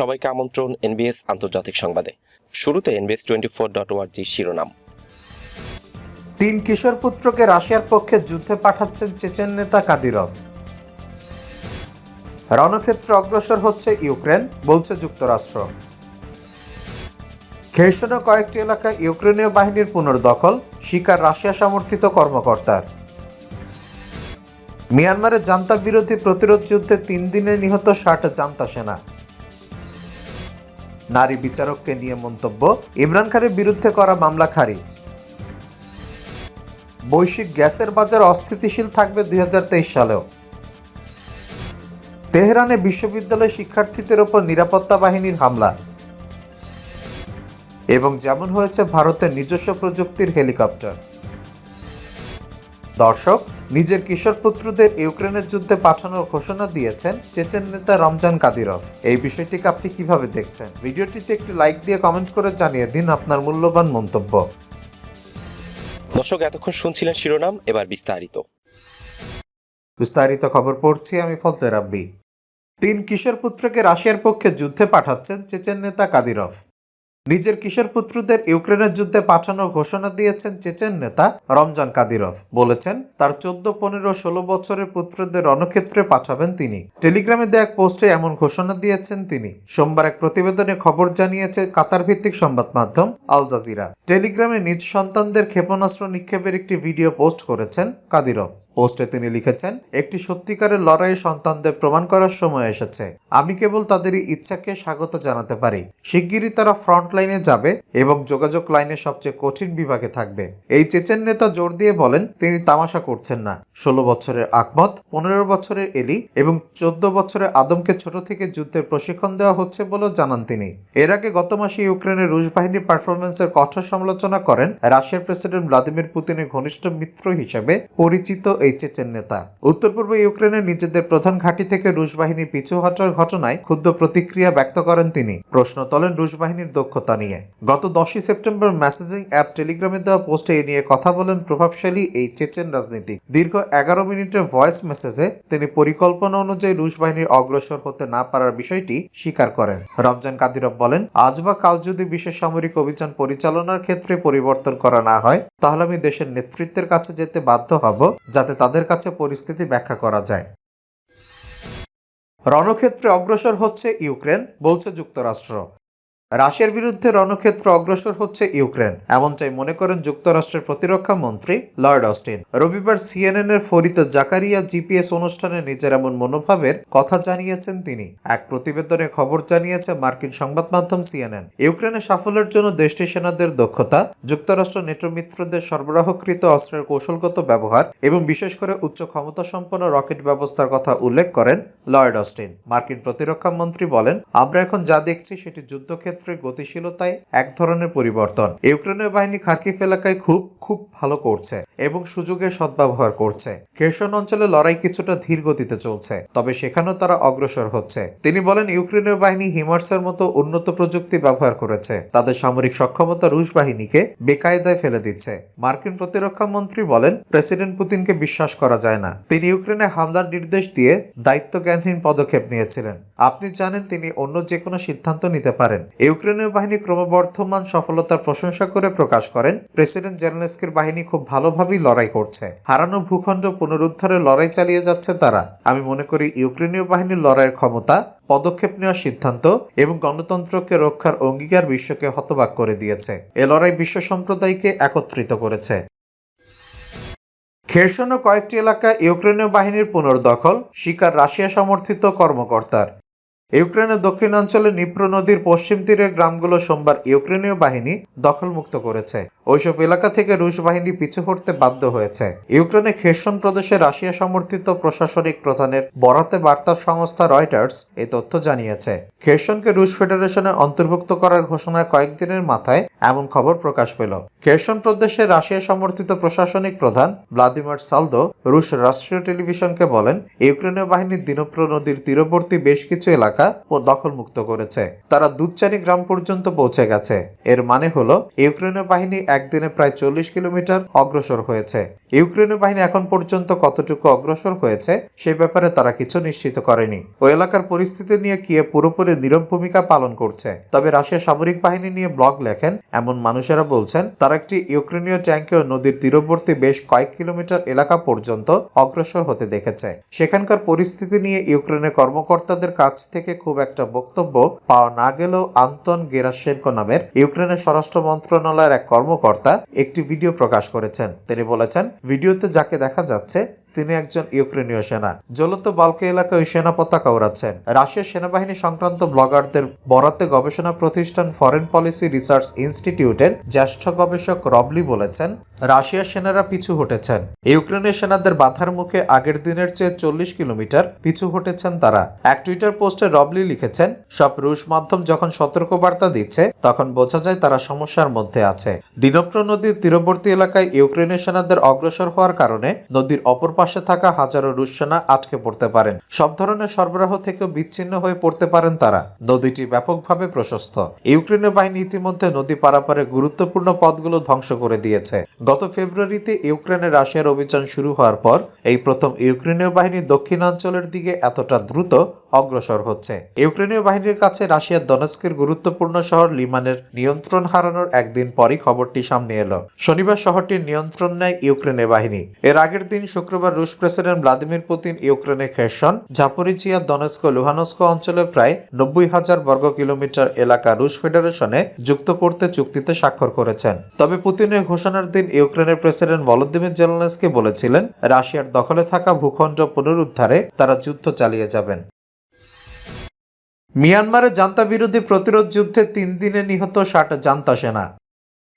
সবাইকে আমন্ত্রণ এনবিএস আন্তর্জাতিক সংবাদে। শুরুতে NBS twenty four dot org শিরোনাম। তিন কিশোর পুত্রকে রাশিয়ার পক্ষে যুদ্ধে পাঠাচ্ছেন চেচেন নেতা কাদিরভ। রণক্ষেত্রে অগ্রসর হচ্ছে ইউক্রেন, বলছে যুক্তরাষ্ট্র। খেরসনে কয়েকটি এলাকায় ইউক্রেনীয় বাহিনীর পুনর্দখল, শিকার রাশিয়া সমর্থিত কর্মকর্তার। মিয়ানমারে জান্তা বিরোধী প্রতিরোধ যুদ্ধে তিন দিনে নিহত ষাট জান্তা সেনা। নারী বিচারককে নিয়ে মন্তব্য, ইমরান খানের বিরুদ্ধে করা মামলা খারিজ। বৈশ্বিক গ্যাসের বাজার অস্থিতিশীল থাকবে দুই সালেও। তেহরানে বিশ্ববিদ্যালয় শিক্ষার্থীদের ওপর নিরাপত্তা বাহিনীর হামলা। এবং যেমন হয়েছে ভারতের নিজস্ব প্রযুক্তির হেলিকপ্টার। দর্শক নিজের কিশোর পুত্রদের ইউক্রেনের যুদ্ধে পাঠানোর ঘোষণা দিয়েছেন চেচেন নেতা রমজান কাদিরভ। এই বিষয়টিকে আপনি কীভাবে দেখছেন? ভিডিওটিতে একটি লাইক দিয়ে কমেন্ট করে জানিয়ে দিন আপনার মূল্যবান মন্তব্য। দর্শক এতক্ষণ শুনছিলেন শিরোনাম এবার বিস্তারিত। বিস্তারিত খবর পড়ছি আমি ফজলে রাব্বি। তিন কিশোর পুত্রকে রাশিয়ার পক্ষে যুদ্ধে পাঠাচ্ছেন চেচেন নেতা কাদিরভ। নিজের কিশোর পুত্রদের ইউক্রেনের যুদ্ধে পাঠানোর ঘোষণা দিয়েছেন চেচেন নেতা রমজান কাদিরভ। বলেছেন, তার চোদ্দ, পনেরো, ষোলো বছরের পুত্রদের রণক্ষেত্রে পাঠাবেন তিনি। টেলিগ্রামে দেয়া এক পোস্টে এমন ঘোষণা দিয়েছেন তিনি। সোমবার এক প্রতিবেদনে খবর জানিয়েছে কাতার ভিত্তিক সংবাদ মাধ্যম আল জাজিরা। টেলিগ্রামে নিজ সন্তানদের ক্ষেপণাস্ত্র নিক্ষেপের একটি ভিডিও পোস্ট করেছেন কাদিরভ। পোস্টে তিনি লিখেছেন, একটি সত্যিকারের লড়াই সন্তানদের প্রমাণ করার সময় এসেছে। আমি কেবল তাদের ইচ্ছাকে স্বাগত জানাতে পারি। শিগগিরই তারা ফ্রন্ট লাইনে যাবে এবং যোগাযোগ লাইনে সবচেয়ে কঠিন বিভাগে থাকবে। এই চেচেন নেতা জোর দিয়ে বলেন, তিনি তামাশা করছেন না। ষোলো বছরের আকমত, পনেরো বছরের এলি এবং চোদ্দ বছরের আদমকে ছোট থেকে যুদ্ধের প্রশিক্ষণ দেওয়া হচ্ছে বলেও জানান তিনি। এর আগে গত মাসে ইউক্রেনের রুশ বাহিনীর পারফরমেন্সের কঠোর সমালোচনা করেন রাশিয়ার প্রেসিডেন্ট ভ্লাদিমির পুতিনের ঘনিষ্ঠ মিত্র হিসেবে পরিচিত এই চেচেন নেতা। উত্তর পূর্ব ইউক্রেনের নিজেদের প্রধান ঘাঁটি থেকে রুশ বাহিনী পিছু হটার ঘটনায় ক্ষুদ্র প্রতিক্রিয়া ব্যক্ত করেন তিনি। প্রশ্ন তোলেন রুশ বাহিনীর দক্ষতা নিয়ে। গত দশই সেপ্টেম্বর মেসেজিং অ্যাপ টেলিগ্রামে দেওয়া পোস্টে এ নিয়ে কথা বলেন প্রভাবশালী এই চেচেন রাজনীতি। দীর্ঘ এগারো মিনিটের ভয়েস মেসেজে তিনি পরিকল্পনা অনুযায়ী রুশ বাহিনীর অগ্রসর হতে না পারার বিষয়টি স্বীকার করেন। রমজান কাদিরভ বলেন, আজ বা কাল যদি বিশেষ সামরিক অভিযান পরিচালনার ক্ষেত্রে পরিবর্তন করা না হয়, তাহলে আমি দেশের নেতৃত্বের কাছে যেতে বাধ্য হব, যাতে তাদের কাছে পরিস্থিতি ব্যাখ্যা করা যায়। রণক্ষেত্রে অগ্রসর হচ্ছে ইউক্রেন বলছে যুক্তরাষ্ট্র। রাশিয়ার বিরুদ্ধে রণক্ষেত্র অগ্রসর হচ্ছে ইউক্রেন। এমনটাই মনে করেন যুক্তরাষ্ট্রের প্রতিরক্ষা মন্ত্রী লর্ড অস্টিন। রবিবার সিএনএন এর ফরিদা জাকারিয়া জিপিএস অনুষ্ঠানে নিজের এমন মনোভাবের কথা জানিয়েছেন তিনি। এক প্রতিবেদনে খবর জানিয়েছে মার্কিন সংবাদ মাধ্যম সিএনএন। ইউক্রেনের সাফল্যের জন্য দেশটির সেনাদের দক্ষতা, যুক্তরাষ্ট্র নেটো মিত্রদের সরবরাহকৃত অস্ত্রের কৌশলগত ব্যবহার এবং বিশেষ করে উচ্চ ক্ষমতা সম্পন্ন রকেট ব্যবস্থার কথা উল্লেখ করেন লর্ড অস্টিন। মার্কিন প্রতিরক্ষা মন্ত্রী বলেন, আমরা এখন যা দেখছি সেটি যুদ্ধক্ষেত্রে গতিশীলতায় এক ধরনের পরিবর্তন। ইউক্রেনের বাহিনী খার্কিফ এলাকায় খুব খুব ভালো করছে এবং সুযোগের সদ্ব্যবহার করছে। কেরসন অঞ্চলে লড়াই কিছুটা ধীর গতিতে চলছে, তবে সেখানেও তারা অগ্রসর হচ্ছে। তিনি বলেন, ইউক্রেনীয় বাহিনী হিমার্সের মতো উন্নত প্রযুক্তি ব্যবহার করেছে। তাদের সামরিক সক্ষমতা রুশ বাহিনীকে বেকায়দায় ফেলে দিচ্ছে। মার্কিন প্রতিরক্ষা মন্ত্রী বলেন, প্রেসিডেন্ট পুতিনকে বিশ্বাস করা যায় না। তিনি ইউক্রেনে হামলার নির্দেশ দিয়ে দায়িত্ব জ্ঞানহীন পদক্ষেপ নিয়েছিলেন। আপনি জানেন, তিনি অন্য যে কোনো সিদ্ধান্ত নিতে পারেন। ইউক্রেনীয় বাহিনী ক্রমবর্ধমান সফলতার প্রশংসা করে প্রকাশ করেন। প্রেসিডেন্ট জেলেনস্কির বাহিনী খুব ভালোভাবেই লড়াই করছে। হারানো ভূখণ্ড পুনরুদ্ধারের লড়াই চালিয়ে যাচ্ছে তারা। আমি মনে করি ইউক্রেনীয় বাহিনীর লড়াইয়ের ক্ষমতা, পদক্ষেপ নেওয়ার সিদ্ধান্ত এবং গণতন্ত্রকে রক্ষার অঙ্গীকার বিশ্বকে হতবাক করে দিয়েছে। এ লড়াই বিশ্ব সম্প্রদায়কে একত্রিত করেছে। খেরসন কয়েকটি এলাকা ইউক্রেনীয় বাহিনীর পুনর্দখল, শিকার রাশিয়া সমর্থিত কর্মকর্তার। ইউক্রেনের দক্ষিণাঞ্চলে নিপ্র নদীর পশ্চিম তীরের গ্রামগুলো সোমবার ইউক্রেনীয় বাহিনী দখলমুক্ত করেছে। ওইসব এলাকা থেকে রুশ বাহিনী পিছু হটতে বাধ্য হয়েছে। ইউক্রেনে খেরসন প্রদেশে রাশিয়া সমর্থিত প্রশাসনিক প্রধানের বরাতে বার্তা সংস্থা রয়টার্স এ তথ্য জানিয়েছে। খেরসনকে রুশ ফেডারেশনে অন্তর্ভুক্ত করার ঘোষণার কয়েকদিনের মাথায় এমন খবর প্রকাশ পেল। খেরসন প্রদেশে রাশিয়া সমর্থিত প্রশাসনিক প্রধান ভ্লাদিমির সালদো রুশ রাষ্ট্রীয় টেলিভিশনকে বলেন, ইউক্রেনীয় বাহিনী দিনপ্র নদীর তীরবর্তী বেশ কিছু এলাকা ও দখলমুক্ত করেছে। তারা দুধচানি গ্রাম পর্যন্ত পৌঁছে গেছে। এর মানে হলো, ইউক্রেনীয় বাহিনী একদিনে প্রায় চল্লিশ কিলোমিটার অগ্রসর হয়েছে। ইউক্রেনীয় বাহিনী এখন পর্যন্ত কতটুকু অগ্রসর হয়েছে সে ব্যাপারে তারা কিছু নিশ্চিত করেনি। ওই এলাকার পরিস্থিতি নিয়ে কিয়ে পুরোপুরি নীরব ভূমিকা পালন করছে। তবে রাশিয়া সামরিক বাহিনী নিয়ে ব্লগ লেখেন এমন মানুষেরা বলছেন, তারা একটি ইউক্রেনীয় ট্যাঙ্কেও নদীর তীরবর্তী বেশ কয়েক কিলোমিটার এলাকা পর্যন্ত অগ্রসর হতে দেখেছে। সেখানকার পরিস্থিতি নিয়ে ইউক্রেনের কর্মকর্তাদের কাছ থেকে খুব একটা বক্তব্য পাওয়া না গেলেও আন্তন গেরাশেনকো নামের ইউক্রেনের স্বরাষ্ট্র মন্ত্রণালয়ের এক কর্মকর্তা একটি ভিডিও প্রকাশ করেছেন। তিনি বলেছেন ভিডিওতে যাকে দেখা যাচ্ছে তিনি একজন ইউক্রেনীয় সেনা। জলত বালকে এলাকায় সেনা পতাকা ওড়াচ্ছেন রাশিয়ার সেনাবাহিনী সংক্রান্ত ব্লগারদের বরাতে গবেষণা প্রতিষ্ঠান ফরেন পলিসি রিসার্চ ইনস্টিটিউটের জ্যেষ্ঠ গবেষক রবলি বলেছেন, রাশিয়ার সেনারা পিছু হটেছেন। ইউক্রেনের সেনাদের বাধার মুখে আগের দিনের চেয়ে চল্লিশ কিলোমিটার পিছু হটেছেন তারা। এক টুইটার পোস্টে রবলি লিখেছেন, সব রুশ মাধ্যম যখন সতর্কবার্তা দিচ্ছে, তখন বোঝা যায় তারা সমস্যার মধ্যে আছে। দিনপ্র নদীর তীরবর্তী এলাকায় ইউক্রেনের সেনাদের অগ্রসর হওয়ার কারণে নদীর অপর পাশে থাকা হাজারো রুশ সেনা আটকে পড়তে পারেন। সব ধরনের সরবরাহ থেকেও বিচ্ছিন্ন হয়ে পড়তে পারেন তারা। নদীটি ব্যাপকভাবে প্রশস্ত। ইউক্রেনের বাহিনী ইতিমধ্যে নদী পারাপারে গুরুত্বপূর্ণ পদগুলো ধ্বংস করে দিয়েছে। গত ফেব্রুয়ারিতে ইউক্রেনে রাশিয়ার অভিযান শুরু হওয়ার পর, এই প্রথম ইউক্রেনীয় বাহিনী দক্ষিণাঞ্চলের দিকে এতটা দ্রুত অগ্রসর হচ্ছে। ইউক্রেনীয় বাহিনীর কাছে রাশিয়ার দনস্কের গুরুত্বপূর্ণ শহর লিমানের নিয়ন্ত্রণ হারানোর একদিন পরই খবরটি সামনে এলো। শনিবার শহরটির নিয়ন্ত্রণ নেয় ইউক্রেনের বাহিনী। এর আগের দিন শুক্রবার রুশ প্রেসিডেন্ট ভ্লাদিমির পুতিন ইউক্রেনের খেসন জাপরিচিয়া দনেস্ক, লুহানস্ক অঞ্চলে প্রায় নব্বই হাজার বর্গ কিলোমিটার এলাকা রুশ ফেডারেশনে যুক্ত করতে চুক্তিতে স্বাক্ষর করেছেন। তবে পুতিনের ঘোষণার দিন ইউক্রেনের প্রেসিডেন্ট ভলোদিমির জেলনেসকে বলেছিলেন, রাশিয়ার দখলে থাকা ভূখণ্ড পুনরুদ্ধারে তারা যুদ্ধ চালিয়ে যাবেন। মিয়ানমারে জান্তা বিরোধী প্রতিরোধ যুদ্ধে তিন দিনে নিহত ষাট জান্তা সেনা।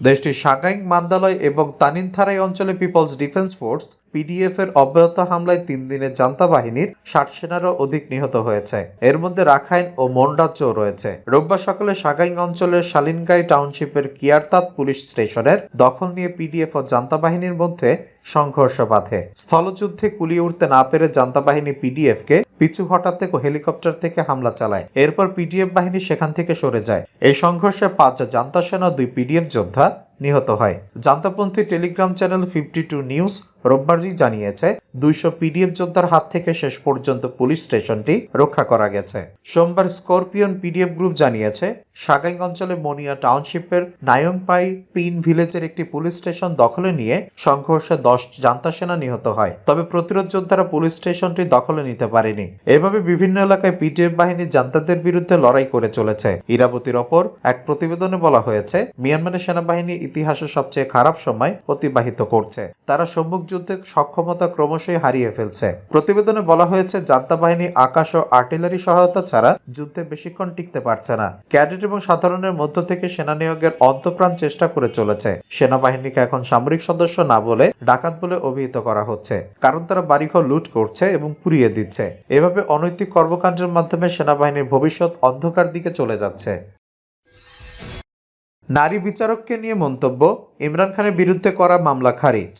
দেশটির সাগাইং মান্দালয় এবং তানিনথারাই অঞ্চলে পিপলস ডিফেন্স ফোর্স পিডিএফ এর অব্যাহত হামলায় তিন দিনে জান্তা বাহিনীর ষাট সেনারও অধিক নিহত হয়েছে। এর মধ্যে রাখাইন ও মন্ডাচও রয়েছে। রোববার সকালে সাগাইং অঞ্চলের শালিনগাই টাউনশিপের কিয়ারতাত পুলিশ স্টেশনের দখল নিয়ে পিডিএফ ও জান্তা বাহিনীর মধ্যে সংঘর্ষ বাধে। স্থলযুদ্ধে কুলিয়ে উঠতে না পেরে জান্তা বাহিনী পিডিএফ কে পিছু হটাতে হেলিকপ্টার থেকে হামলা চালায়। এরপর পিডিএফ বাহিনী সেখান থেকে সরে যায়। এই সংঘর্ষে পাঁচ জান্তা সেনা দুই পিডিএফ যোদ্ধা নিহত হয়। জান্তাপন্থী Telegram channel fifty two news রোববারই জানিয়েছে, দুইশো পিডিএফ যোদ্ধার হাত থেকে শেষ পর্যন্ত পুলিশ স্টেশনটি রক্ষা করা গেছে। সোমবার স্করপিয়ন পিডিএফ গ্রুপ জানিয়েছে, সাগাইং অঞ্চলে মনিয়া টাউনশিপের নায়ংপাই পিন ভিলেজের একটি পুলিশ স্টেশন দখলে নিয়ে সংঘর্ষে দশ জান্তা সেনা নিহত হয়। তবে প্রতিরোধ যোদ্ধারা পুলিশ স্টেশনটি দখলে নিতে পারেনি। এভাবে বিভিন্ন এলাকায় পিডিএফ বাহিনী জান্তাদের বিরুদ্ধে লড়াই করে চলেছে। ইরাবতীর ওপর এক প্রতিবেদনে বলা হয়েছে, মিয়ানমারের সেনাবাহিনী ইতিহাসের সবচেয়ে খারাপ সময় অতিবাহিত করছে। তারা সম্মুখ যুদ্ধে সক্ষমতা ক্রমশই হারিয়ে ফেলছে। প্রতিবেদনে বলা হয়েছে জান্তা বাহিনী আকাশ ও আর্টিলারি সহায়তা ছাড়া যুদ্ধে বেশিক্ষণ টিকতে পারছে না। ক্যাডেট এবং সাধারণের মধ্য থেকে সেনা নিয়োগের অন্তপ্রাণ চেষ্টা করে চলেছে। সেনাবাহিনীকে এখন সামরিক সদস্য না বলে ডাকাত বলে অভিহিত করা হচ্ছে, কারণ তারা বাড়িঘর লুট করছে এবং পুড়িয়ে দিচ্ছে। এভাবে অনৈতিক কর্মকাণ্ডের মাধ্যমে সেনাবাহিনীর ভবিষ্যৎ অন্ধকার দিকে চলে যাচ্ছে। নারী বিচারককে নিয়ে মন্তব্য, ইমরান খানের বিরুদ্ধে করা মামলা খারিজ।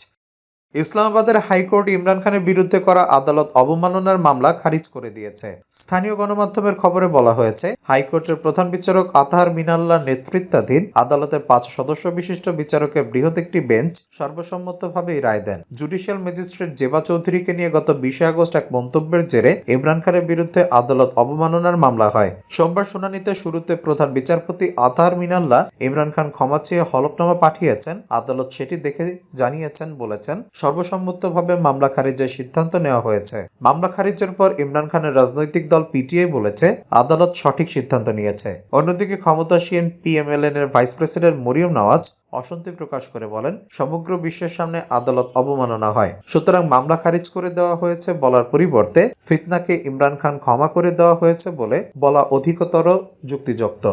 ইসলামাবাদের হাইকোর্ট ইমরান খানের বিরুদ্ধে করা আদালত অবমাননার মামলা খারিজ করে দিয়েছে। স্থানীয় গণমাধ্যমের খবরে বলা হয়েছে, হাইকোর্টের প্রধান বিচারক আতাহার মিনাল্লাহ নেতৃত্বাধীন আদালতের পাঁচ সদস্য বিশিষ্ট বিচারকের বৃহৎ একটি বেঞ্চ সর্বসম্মতভাবে এই রায় দেন। জুডিশিয়াল ম্যাজিস্ট্রেট জেবা চৌধুরীকে নিয়ে গত বিশে আগস্ট এক মন্তব্যের জেরে ইমরান খানের বিরুদ্ধে আদালত অবমাননার মামলা হয়। সোমবার শুনানিতে শুরুতে প্রধান বিচারপতি আতাহার মিনাল্লাহ ইমরান খান ক্ষমা চেয়ে হলফনামা পাঠিয়েছেন। আদালত সেটি দেখে জানিয়েছেন বলেছেন সর্বসম্মতভাবে মামলা খারিজের সিদ্ধান্ত নেওয়া হয়েছে। মামলা খারিজের পর ইমরান খানের রাজনৈতিক দল পিটিআই বলেছে, আদালত সঠিক সিদ্ধান্ত নিয়েছে। অন্যদিকে ক্ষমতাসীন পিএমএলএন এর ভাইস প্রেসিডেন্ট মরিয়ম নওয়াজ অসন্তি প্রকাশ করে বলেন, সমগ্র বিশ্বের সামনে আদালত অবমাননা হয়। সুতরাং মামলা খারিজ করে দেওয়া হয়েছে বলার পরিবর্তে ফিতনাকে ইমরান খান ক্ষমা করে দেওয়া হয়েছে বলে বলা অধিকতর যুক্তিযুক্ত।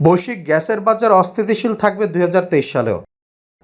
বৈশ্বিক গ্যাসের বাজার অস্থিতিশীল থাকবে দুই হাজার তেইশ সালেও।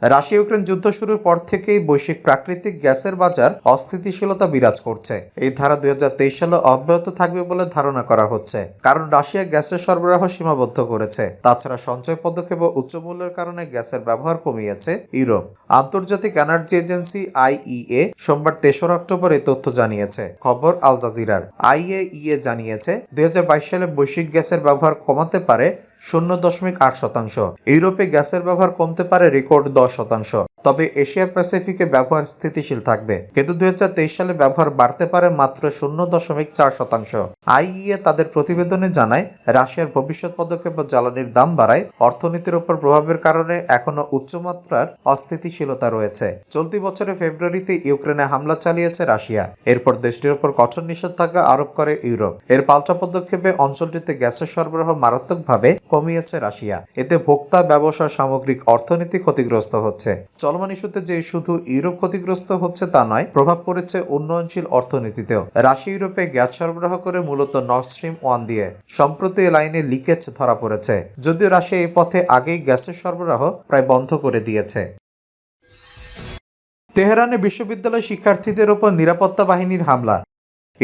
রাশিয়া ইউক্রেন যুদ্ধ শুরুর পর থেকেই বৈশ্বিক প্রাকৃতিক গ্যাসের বাজার অস্থিতিশীলতা বিরাজ করছে। এই ধারা দুই সালে অব্যাহত থাকবে বলে ধারণা করা হচ্ছে, কারণ রাশিয়া গ্যাসের সরবরাহ সীমাবদ্ধ করেছে। তাছাড়া সঞ্চয় পদক্ষেপ ও উচ্চ মূল্যের কারণে গ্যাসের ব্যবহার কমিয়েছে ইউরোপ। আন্তর্জাতিক এনার্জি এজেন্সি আইইএ সোমবার তেসরা অক্টোবর এই তথ্য জানিয়েছে। খবর আল জাজিরার। আইএইএ জানিয়েছে, দুই হাজার বাইশ সালে বৈশ্বিক গ্যাসের ব্যবহার কমাতে পারে শূন্য দশমিক আট শতাংশ। ইউরোপে গ্যাসের ব্যবহার কমতে পারে রেকর্ড দশ শতাংশ। তবে এশিয়া প্যাসিফিকে ব্যবহার স্থিতিশীল থাকবে। কিন্তু দুই হাজার তেইশ সালে ব্যবহার বাড়তে পারে মাত্র শূন্য দশমিক চার শতাংশ। আইইএ তাদের প্রতিবেদনে জানায়, রাশিয়ার ভবিষ্যৎ পদক্ষেপ জ্বালানির দাম বাড়ায় অর্থনীতির উপর প্রভাবের কারণে এখনও উচ্চমাত্রার অস্থিতিশীলতা রয়েছে। চলতি বছরের ফেব্রুয়ারিতে ইউক্রেনে হামলা চালিয়েছে রাশিয়া। এরপর দেশটির উপর কঠোর নিষেধাজ্ঞা আরোপ করে ইউরোপ। এর পাল্টা পদক্ষেপে অঞ্চলটিতে গ্যাসের সরবরাহ মারাত্মকভাবে কমিয়েছে রাশিয়া। এতে ভোক্তা, ব্যবসা, সামগ্রিক অর্থনীতি ক্ষতিগ্রস্ত হচ্ছে। চলমান ইস্যুতে যে শুধু ইউরোপ ক্ষতিগ্রস্ত হচ্ছে তা নয়, প্রভাব পড়েছে উন্নয়নশীল অর্থনীতিতেও। রাশিয়া ইউরোপে গ্যাস সরবরাহ করে মূলত নর্থ স্ট্রিম ওয়ান দিয়ে। সম্প্রতি লাইনে লিকেজ ধরা পড়েছে, যদিও রাশিয়া এই পথে আগেই গ্যাসের সরবরাহ প্রায় বন্ধ করে দিয়েছে। তেহরানে বিশ্ববিদ্যালয় শিক্ষার্থীদের ওপর নিরাপত্তা বাহিনীর হামলা।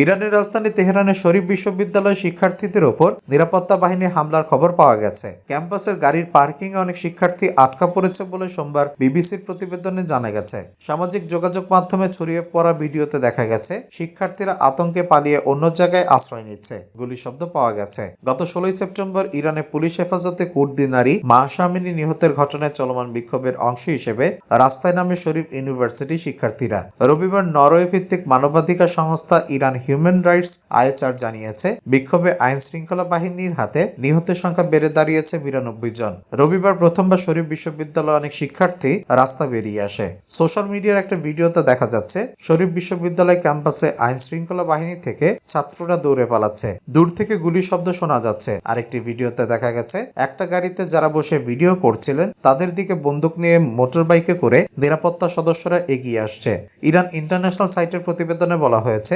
ইরানের রাজধানী তেহরানের শরীফ বিশ্ববিদ্যালয় শিক্ষার্থীদের ওপর নিরাপত্তা বাহিনীর হামলার খবর পাওয়া গেছে। ক্যাম্পাসের গাড়ির পার্কিং এ অনেক শিক্ষার্থী আটকা পড়েছে বলে সোমবার বিবিসির প্রতিবেদনে জানা গেছে। সামাজিক যোগাযোগ মাধ্যমে ছড়িয়ে পড়া ভিডিওতে দেখা গেছে, শিক্ষার্থীরা আতঙ্কে পালিয়ে অন্য জায়গায় আশ্রয় নিচ্ছে। গুলি শব্দ পাওয়া গেছে। গত ষোলোই সেপ্টেম্বর ইরানে পুলিশ হেফাজতে কুর্দি নারী মাহসামিনী নিহতের ঘটনায় চলমান বিক্ষোভের অংশ হিসেবে রাস্তায় নামে শরীফ ইউনিভার্সিটি শিক্ষার্থীরা। রবিবার নরওয়ে ভিত্তিক মানবাধিকার সংস্থা ইরান হিউম্যান রাইটস আইএচআর জানিয়েছে, বিক্ষোভে আইন শৃঙ্খলা বাহিনীর হাতে নিহতের সংখ্যা বেড়ে দাঁড়িয়েছে বিরানব্বই জন। রবিবার প্রথমবার শরীফ বিশ্ববিদ্যালয়ের অনেক শিক্ষার্থী রাস্তা বেরিয়ে আসে। সোশ্যাল মিডিয়ার একটা ভিডিওতে দেখা যাচ্ছে, শরীফ বিশ্ববিদ্যালয় ক্যাম্পাসে আইন শৃঙ্খলা বাহিনী থেকে ছাত্ররা দৌড়ে পালাচ্ছে। দূর থেকে গুলি শব্দ শোনা যাচ্ছে। আরেকটি ভিডিওতে দেখা গেছে, একটা গাড়িতে যারা বসে ভিডিও করছিলেন, তাদের দিকে বন্দুক নিয়ে মোটর বাইকে করে নিরাপত্তা সদস্যরা এগিয়ে আসছে। ইরান ইন্টারন্যাশনাল সাইটের প্রতিবেদনে বলা হয়েছে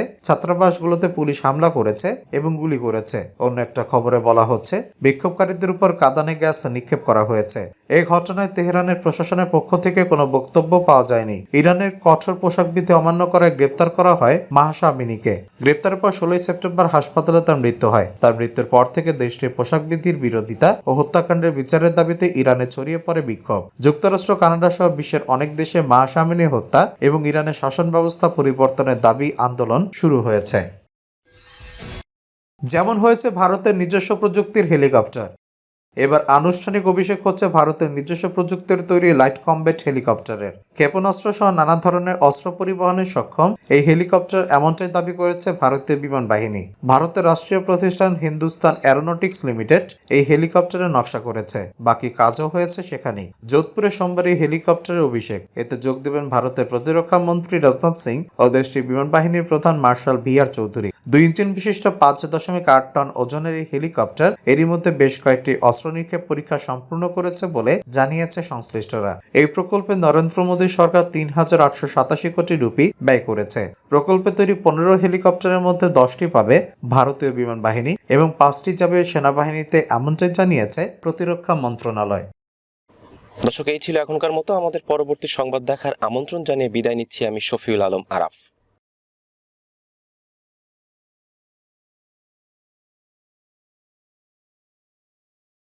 ছাত্রাবাসগুলোতে পুলিশ হামলা করেছে এবং গুলি করেছে। অন্য একটা খবরে বলা হচ্ছে, বিক্ষোভকারীদের উপর কাদানে গ্যাস নিক্ষেপ করা হয়েছে। এই ঘটনায় তেহরানের প্রশাসনের পক্ষ থেকে কোনো বক্তব্য পাওয়া যায়নি। ইরানের কঠোর পোশাকবিধি অমান্য করায় গ্রেপ্তার করা হয় মাহাসা আমিনীকে গ্রেপ্তারের পর ষোলোই সেপ্টেম্বর হাসপাতালে তার মৃত্যু হয়। তার মৃত্যুর পর থেকে দেশটির পোশাকবিধির বিরোধিতা ও হত্যাকাণ্ডের বিচারের দাবিতে ইরানে ছড়িয়ে পড়ে বিক্ষোভ। যুক্তরাষ্ট্র, কানাডা সহ বিশ্বের অনেক দেশে মাহাসা আমিনী হত্যা এবং ইরানের শাসন ব্যবস্থা পরিবর্তনের দাবি আন্দোলন শুরু হয়েছে। যেমন হয়েছে ভারতের নিজস্ব প্রযুক্তির হেলিকপ্টার। এবার আনুষ্ঠানিক অভিষেক হচ্ছে ভারতের নিজস্ব প্রযুক্তির তৈরি লাইট কমব্যাট হেলিকপ্টারের। ক্ষেপণাস্ত্র সহ নানা ধরনের অস্ত্র পরিবহনে সক্ষম, এই হেলিকপ্টার এমনটাই দাবি করেছে ভারতীয় বিমান বাহিনী। ভারতের রাষ্ট্রীয় প্রতিষ্ঠান হিন্দুস্তান অ্যারোনটিক্স লিমিটেড এই হেলিকপ্টারের নকশা করেছে। বাকি কাজও হয়েছে সেখানেই। যোধপুরে সোমবার এই হেলিকপ্টারের অভিষেক। এতে যোগ দেবেন ভারতের প্রতিরক্ষা মন্ত্রী রাজনাথ সিং ও দেশটির বিমান বাহিনীর প্রধান মার্শাল ভি আর চৌধুরী। দুই ইঞ্জিন বিশিষ্ট পাঁচ দশমিক আট টন ওজনের এই হেলিকপ্টার, এরই মধ্যে বেশ কয়েকটি অস্ত্র নিক্ষেপ পরীক্ষা সম্পূর্ণ করেছে বলে জানিয়েছে সংশ্লিষ্টরা। এই প্রকল্পে নরেন্দ্র মোদী সরকার তিন হাজার আটশো সাতাশি কোটি রুপি ব্যয় করেছে। প্রকল্পে তৈরি পনেরো হেলিকপ্টারের মধ্যে দশটি পাবে ভারতীয় বিমান বাহিনী এবং পাঁচটি যাবে সেনাবাহিনীতে এমনটাই জানিয়েছে প্রতিরক্ষা মন্ত্রণালয়। দর্শক, এই ছিল এখনকার মতো। আমাদের পরবর্তী সংবাদ দেখার আমন্ত্রণ জানিয়ে বিদায় নিচ্ছি আমি শফিউল আলম আরাফ।